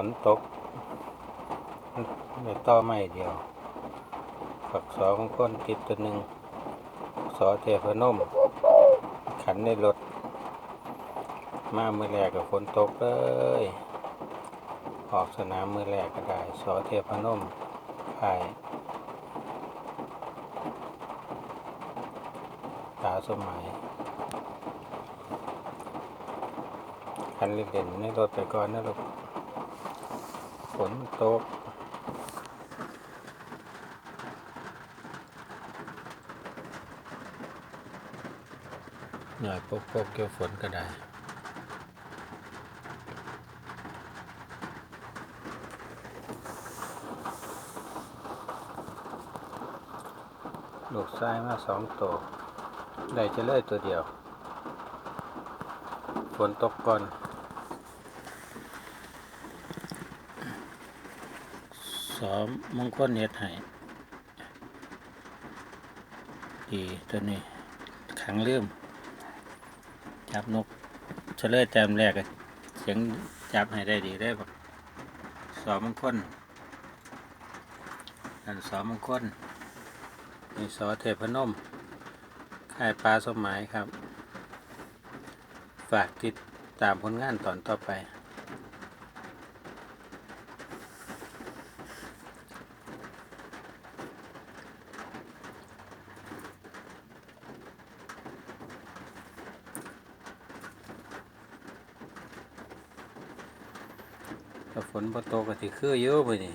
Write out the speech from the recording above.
ฝนตกในต่อไม้เดียว ฝักสอของคนติดตัวหนึ่งสอเทพนม ขันในรถ มามือแรกกับฝนตกเลย ออกสนามมือแรกก็ได้ สอเทพนมขายตาสมัยคันเล่นๆในรถไปก่อนนะลูก ฝนตกหน่อยปกปกเกี่ยวฝนก็ได้ลูกซ้ายมาสองตัว ได้จะเลยตัวเดียว ฝนตกก่อน สอมมงคลเน็ดให้ดีตัวนี้ขังลืมจับนกเฉลยแต้มแรกเสียงจับให้ได้ดีได้ปะสอมงคลอันสอมงคลนี่สอเทพนมค่ายปลาสมหมายครับ ฝากติดตามผลงานตอนต่อไป ถ้าฝนบ่ตกก็สิคืออยู่มื้อนี้